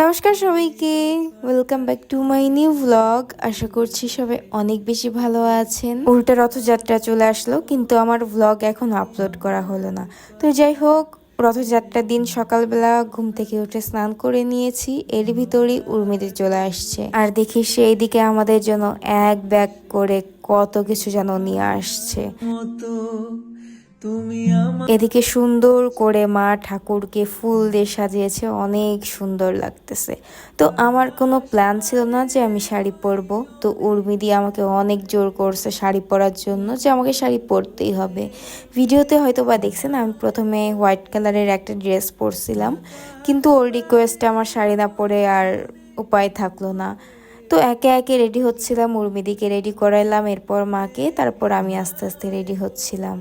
নমস্কার সবাইকে welcome back to my new vlog আশা করছি সবাই অনেক বেশি ভালো আছেন। উল্টা রথযাত্রা চলে আসলো, কিন্তু আমার ভ্লগ এখন আপলোড করা হলো না। তো যাই হোক রথযাত্রার দিন সকালবেলা ঘুম থেকে উঠে স্নান করে নিয়েছি, এর ভিতরেই উর্মিতে চলে আসছে। আর দেখি সেই দিকে আমাদের জন্য এক ব্যাগ করে কত কিছু যেন নিয়ে আসছে। এদিকে সুন্দর করে মা ঠাকুরকে ফুল দিয়ে সাজিয়েছে, অনেক সুন্দর লাগতেছে। তো আমার কোনো প্ল্যান ছিল না যে আমি শাড়ি পরবো। তো উর্মিদি আমাকে অনেক জোর করছে শাড়ি পরার জন্য যে আমাকে শাড়ি পরতেই হবে। ভিডিওতে হয়তো বা দেখছেন, আমি প্রথমে হোয়াইট কালারের একটা ড্রেস পরছিলাম। কিন্তু ওর রিকোয়েস্টে আমার শাড়ি না পরে আর উপায় থাকল না। তো একে একে রেডি হচ্ছিলাম উর্মিদিকে রেডি করাইলাম, এরপর মাকে, তারপর আমি আস্তে আস্তে রেডি হচ্ছিলাম।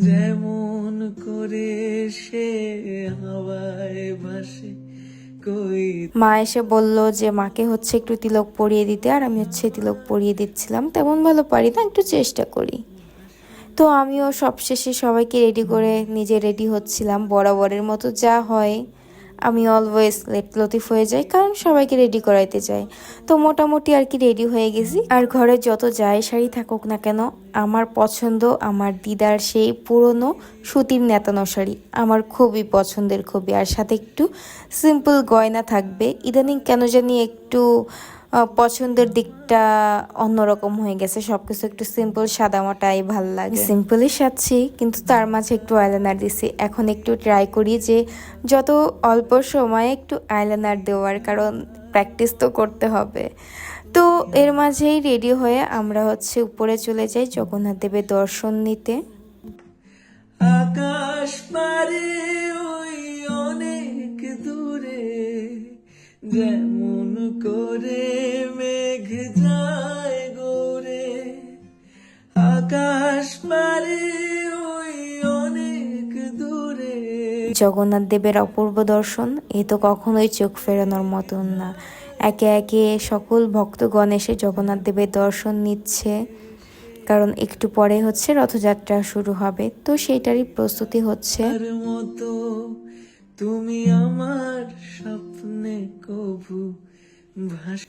যেমন করে সে হাওয়ায় ভাসে মা এসে বলল যে, মাকে হচ্ছে একটু তিলক পরিয়ে দিতে, আর আমি হচ্ছে তিলক পরিয়ে দিচ্ছিলাম। তেমন ভালো পারি না, একটু চেষ্টা করি। তো আমিও সবশেষে সবাইকে রেডি করে নিজে রেডি হচ্ছিলাম। বরাবরের মতো যা হয় আমি অলওয়েজ লেট লতিফ হয়ে যাই, কারণ সবাইকে রেডি করাইতে চাই তো মোটামুটি আর কি রেডি হয়ে গেছি। আর ঘরে যত যায় শাড়ি থাকুক না কেন, আমার পছন্দ আমার দিদার সেই পুরনো সুতির নেতানো শাড়ি। আমার খুবই পছন্দের খুবই। আর সাথে একটু সিম্পল গয়না থাকবে। ইদানিং কেন জানি একটু পছন্দের দিকটা অন্যরকম হয়ে গেছে। সবকিছু একটু সিম্পল সাদামাটাই ভালো লাগে। সিম্পলই সাজছি কিন্তু তার মাঝে একটু আইলাইনার দিছি। এখন একটু ট্রাই করি যে যত অল্প সময়ে একটু আইলাইনার দেওয়ার কারণ প্র্যাকটিস তো করতে হবে। তো এর মাঝেই রেডি হয়ে আমরা হচ্ছে উপরে চলে যাই জগন্নাথ দেবের দর্শন নিতে। আকাশ পারে ওই অনেক দূরে যেমন করে মেঘ যায় গোরে আকাশ পারে ওই অনেক দূরে। জগন্নাথ দেবের অপূর্ব দর্শন এ তো কখনোই চোখ ফেরানোর মতন না। একে একে সকল ভক্তগণ এসে জগন্নাথ দেবের দর্শন নিচ্ছে। কারণ একটু পরে হচ্ছে রথযাত্রা শুরু হবে তো সেইটারই প্রস্তুতি হচ্ছে। তুমি আমার স্বপ্নে কবু ভাস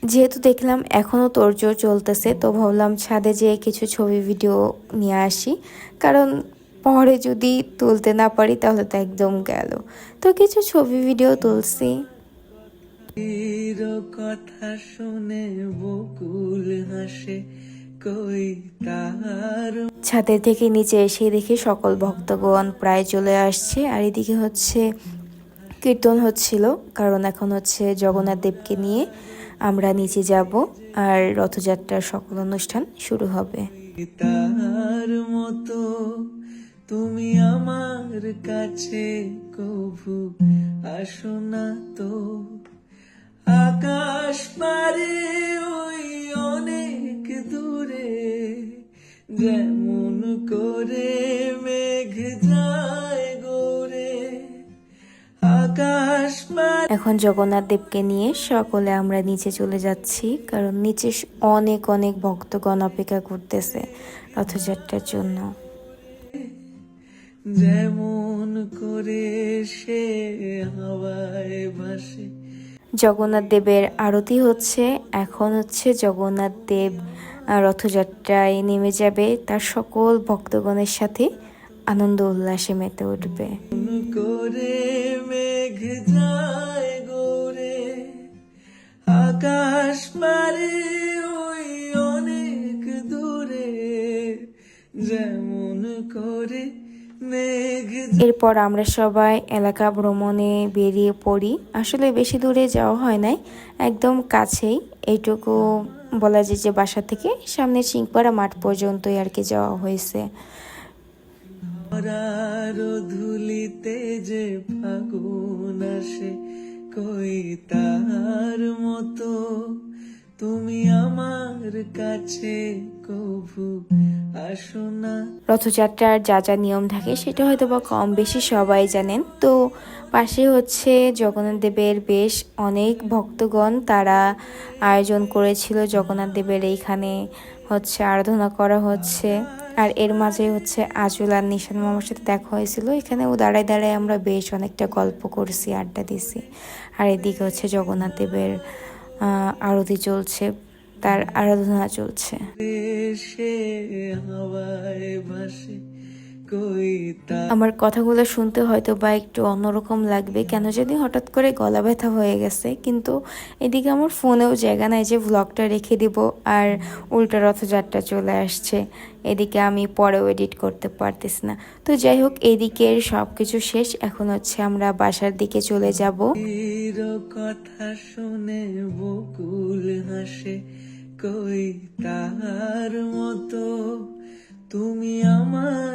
যেহেতু দেখলাম এখনও তোড়জোড় চলতেছে তো ভাবলাম ছাদে যেয়ে কিছু ছবি ভিডিও নিয়ে আসি। কারণ পরে যদি তুলতে না পারি তাহলে তো একদম গেল। তো কিছু ছবি ভিডিও তুলছি। কথা শুনে বকুল হাসে ছাদের থেকে নিচে এসে দেখি সকল ভক্তগণ প্রায় চলে আসছে আর এদিকে হচ্ছে কীর্তন হচ্ছিল, কারণ এখন হচ্ছে জগন্নাথ দেবকে নিয়ে আমরা নিচে যাব আর রথযাত্রার সকল অনুষ্ঠান শুরু হবে। তার মতো তুমি আমার কাছে কভু আসো না তো। আকাশ পারে ওই অনেক দূরে যেমন করে এখন জগন্নাথ দেবকে নিয়ে সকলে আমরা নিচে চলে যাচ্ছি কারণ নিচে অনেক অনেক ভক্তগণ অপেক্ষা করতেছে রথযাত্রার জন্য। যেমন করে সে হাওয়ায় ভাসে। জগন্নাথ দেবের আরতি হচ্ছে এখন হচ্ছে জগন্নাথ দেব রথযাত্রায় নেমে যাবে। তার সকল ভক্তগণের সাথে আনন্দ উল্লাসে মেতে উঠবে। করে মেঘ আকাশ পারে ওই অনেক দূরে যেমন করে এরপর আমরা সবাই এলাকা ভ্রমণে বেরিয়ে পড়ি। আসলে বেশি দূরে যাওয়া হয় নাই একদম কাছেই। এইটুকু বলা যায় যে বাসা থেকে সামনে চিংপাড়া মাঠ পর্যন্তই আর কি যাওয়া হয়েছে। ধুলিতে যে ফাগুন আসে কই তার মতো? তুমি আমার কাছে কভু আসো না। রথযাত্রার যা যা নিয়ম থাকে, সেটা হয়তো বা কম বেশি সবাই জানেন। তো পাশে হচ্ছে জগন্নাথ দেবের বেশ অনেক ভক্তগণ, তারা আয়োজন করেছিল জগন্নাথ দেবের এইখানে হচ্ছে আরাধনা করা হচ্ছে। আর এর মাঝে হচ্ছে আজুল আর নিশান মামার সাথে দেখা হয়েছিল। এখানে ও দাঁড়ায় দাঁড়ায় আমরা বেশ অনেকটা গল্প করছি, আড্ডা দিছি। আর এদিকে হচ্ছে জগন্নাথ দেবের আরতি চলছে, তার আরাধনা চলছে। আমার কথাগুলো শুনতে হয়তো বা একটু অন্যরকম লাগবে। কেন যদি হঠাৎ করে গলা ব্যথা হয়ে গেছে। কিন্তু এদিকে আমার ফোনেও জায়গা নাই যে ভ্লগটা রেখে দিব আর উল্টা রথযাত্রা চলে আসছে। এদিকে আমি পরেও এডিট করতে পারতেছি না। তো যাই হোক এদিকের সব কিছু শেষ। এখন হচ্ছে আমরা বাসার দিকে চলে যাব। কথা শুনে বকুল হাসে কই তার মতো? তুমি আমার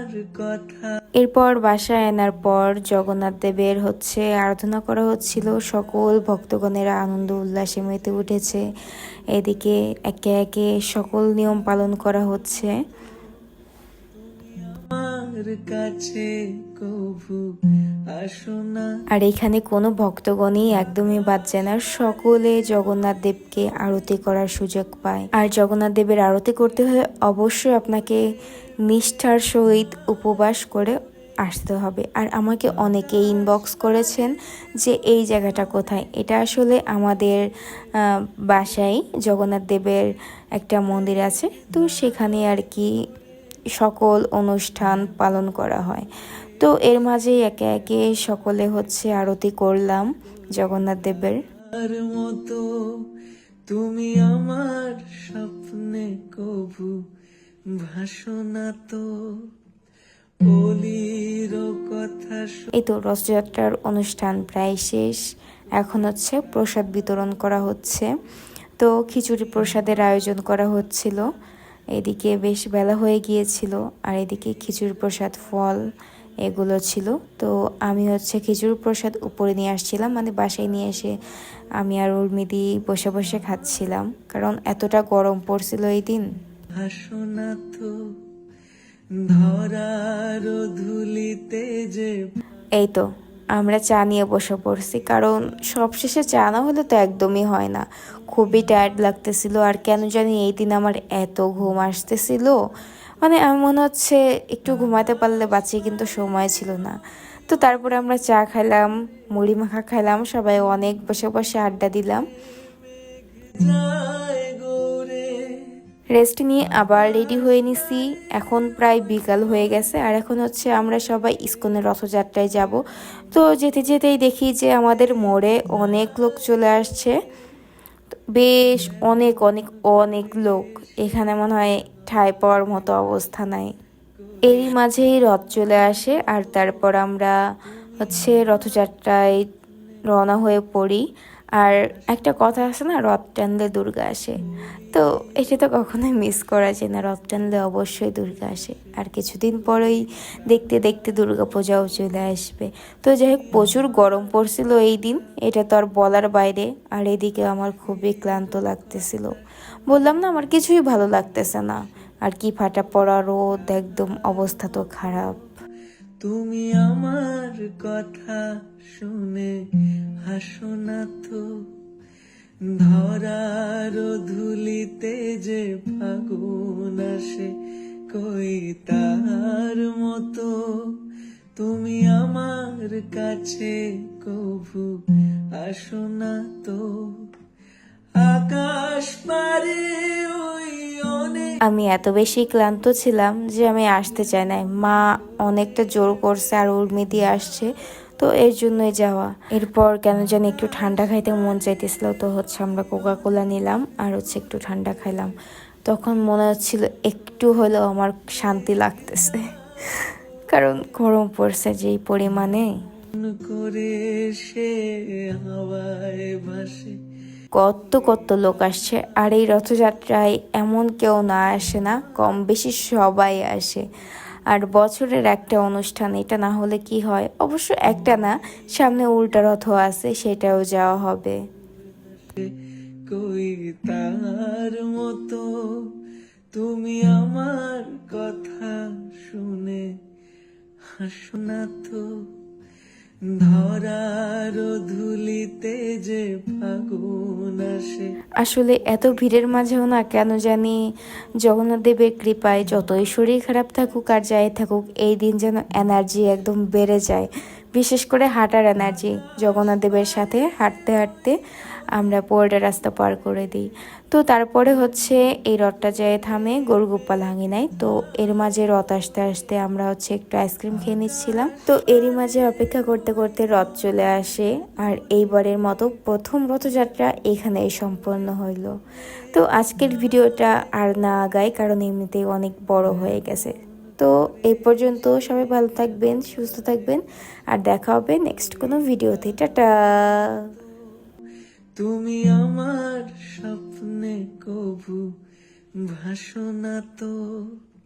এরপর বাসায় আনার পর জগন্নাথ দেবের হচ্ছে, আরাধনা করা হচ্ছিল, সকল ভক্তগণের আনন্দ উল্লাসে মেতে উঠেছে। এদিকে একে একে সকল নিয়ম পালন করা হচ্ছে। কাছে আর এখানে কোনো ভক্তগণই একদমই যায় না। সকলে জগন্নাথ দেবকে আরতি করার সুযোগ পায়। আর জগন্নাথ দেবের আরতি করতে হলে অবশ্যই আপনাকে নিষ্ঠার সহিত উপবাস করে আসতে হবে। আর আমাকে অনেকে ইনবক্স করেছেন যে এই জায়গাটা কোথায়? এটা আসলে আমাদের বাসায় জগন্নাথ দেবের একটা মন্দির আছে। তো সেখানে আর কি সকল অনুষ্ঠান পালন করা হয়। তো এর মাঝেই একে একে সকলে হচ্ছে আরতি করলাম জগন্নাথ দেবের। মতো তুমি আমার স্বপ্নে কভু ভাসো না তো এই তো রথযাত্রার অনুষ্ঠান প্রায় শেষ এখন হচ্ছে প্রসাদ বিতরণ করা হচ্ছে। তো খিচুড়ি প্রসাদের আয়োজন করা হচ্ছিল এদিকে বেশ বেলা হয়ে গিয়েছিল আর এদিকে খিচুড়ি প্রসাদ ফল এগুলো ছিল। তো আমি হচ্ছে খিচুড়ি প্রসাদ উপরে নিয়ে আসছিলাম মানে বাসায় নিয়ে এসে আমি আর উর্মিদি বসে বসে খাচ্ছিলাম। কারণ এতটা গরম পড়ছিল এই দিন। ধরার ধুলিতে যে এই তো আমরা চা নিয়ে বসে পড়ছি। কারণ সবশেষে চা না হলে তো একদমই হয় না। খুবই টায়ার্ড লাগতেছিল আর কেন জানি এই দিন আমার এত ঘুম আসতেছিল। মানে আমি মনে হচ্ছে একটু ঘুমাতে পারলে বাঁচি, কিন্তু সময় ছিল না। তো তারপরে আমরা চা খাইলাম, মুড়ি মাখা খাইলাম, সবাই অনেক বসে বসে আড্ডা দিলাম। রেস্ট নিয়ে আবার রেডি হয়ে নিছি। এখন প্রায় বিকাল হয়ে গেছে, আর এখন হচ্ছে আমরা সবাই ইস্কনের রথযাত্রায় যাব। তো যেতে যেতেই দেখি যে আমাদের মোড়ে অনেক লোক চলে আসছে। বেশ অনেক অনেক অনেক লোক। এখানে মনে হয় ঠায় পাওয়ার মতো অবস্থা নাই। এরই মাঝেই রথ চলে আসে আর তারপর আমরা হচ্ছে রথযাত্রায় রওনা হয়ে পড়ি। আর একটা কথা আছে না, রথ টানলে দুর্গা আসে। তো এটা তো কখনোই মিস করা যায় না, রথ টানলে অবশ্যই দুর্গা আসে। আর কিছুদিন পরেই দেখতে দেখতে দুর্গা পূজাও চলে আসবে। তো যাই হোক প্রচুর গরম পড়ছিল এই দিন, এটা তো আর বলার বাইরে। আর এদিকে আমার খুবই ক্লান্ত লাগতেছিল। বললাম না, আমার কিছুই ভালো লাগতেছে না। আর কি ফাটা পড়া রোদ, একদম অবস্থা তো খারাপ। তুমি আমার কথা শুনে হাসো না তো, ধরার ধুলিতে যে ফাগুন আসে কই তার মতো। তুমি আমার কাছে কভু আসো না তো আকাশ পারে ওই অনেক আমি এত বেশি ক্লান্ত ছিলাম যে আমি আসতে চাই নাই। মা অনেকটা জোর করছে আর উর্মি দিয়ে আসছে তো এর জন্যই যাওয়া। এরপর কেন জানি একটু ঠান্ডা খাইতে মন চাইতেছিল তো হচ্ছে আমরা কোকা কোলা নিলাম আর হচ্ছে একটু ঠান্ডা খাইলাম। তখন মনে হচ্ছিল একটু হলেও আমার শান্তি লাগতেছে কারণ গরম পড়ছে যেই পরিমাণে। করে সে হাওয়ায় ভাসে। কত কত লোক আসছে। আর এই রথযাত্রায় এমন কেউ না আসে না, কম বেশি সবাই আসে। আর বছরের একটা অনুষ্ঠান, এটা না হলে কি হয়? অবশ্য একটা না, সামনে উল্টা রথ আছে, সেটাও যাওয়া হবে। তার মতো, তুমি আমার কথা শুনে হাসো না তো? ধরার যে আসলে এত ভিড়ের মাঝেও না কেন জানি জগন্নাথ দেবের কৃপায় যতই শরীর খারাপ থাকুক আর যাই থাকুক, এই দিন যেন এনার্জি একদম বেড়ে যায়। বিশেষ করে হাঁটার এনার্জি, জগন্নাথ দেবের সাথে হাঁটতে হাঁটতে আমরা পোয়াটা রাস্তা পার করে দিই। তো তারপরে হচ্ছে এই রথটা যায় থামে গরুগোপাল হাঙিনায় তো এর মাঝে রথ আসতে আসতে আমরা হচ্ছে একটু আইসক্রিম খেয়ে নিচ্ছিলাম। তো এরই মাঝে অপেক্ষা করতে করতে রথ চলে আসে আর এইবারের মতো প্রথম রথযাত্রা এখানেই সম্পন্ন হইল। তো আজকের ভিডিওটা আর না আগায়, কারণ এমনিতেই অনেক বড় হয়ে গেছে। তো এই পর্যন্ত সবাই ভালো থাকবেন, সুস্থ থাকবেন আর দেখা হবে নেক্সট কোনো ভিডিওতে। টাটা! তুমি আমার স্বপ্নে কভু ভাষণ তো।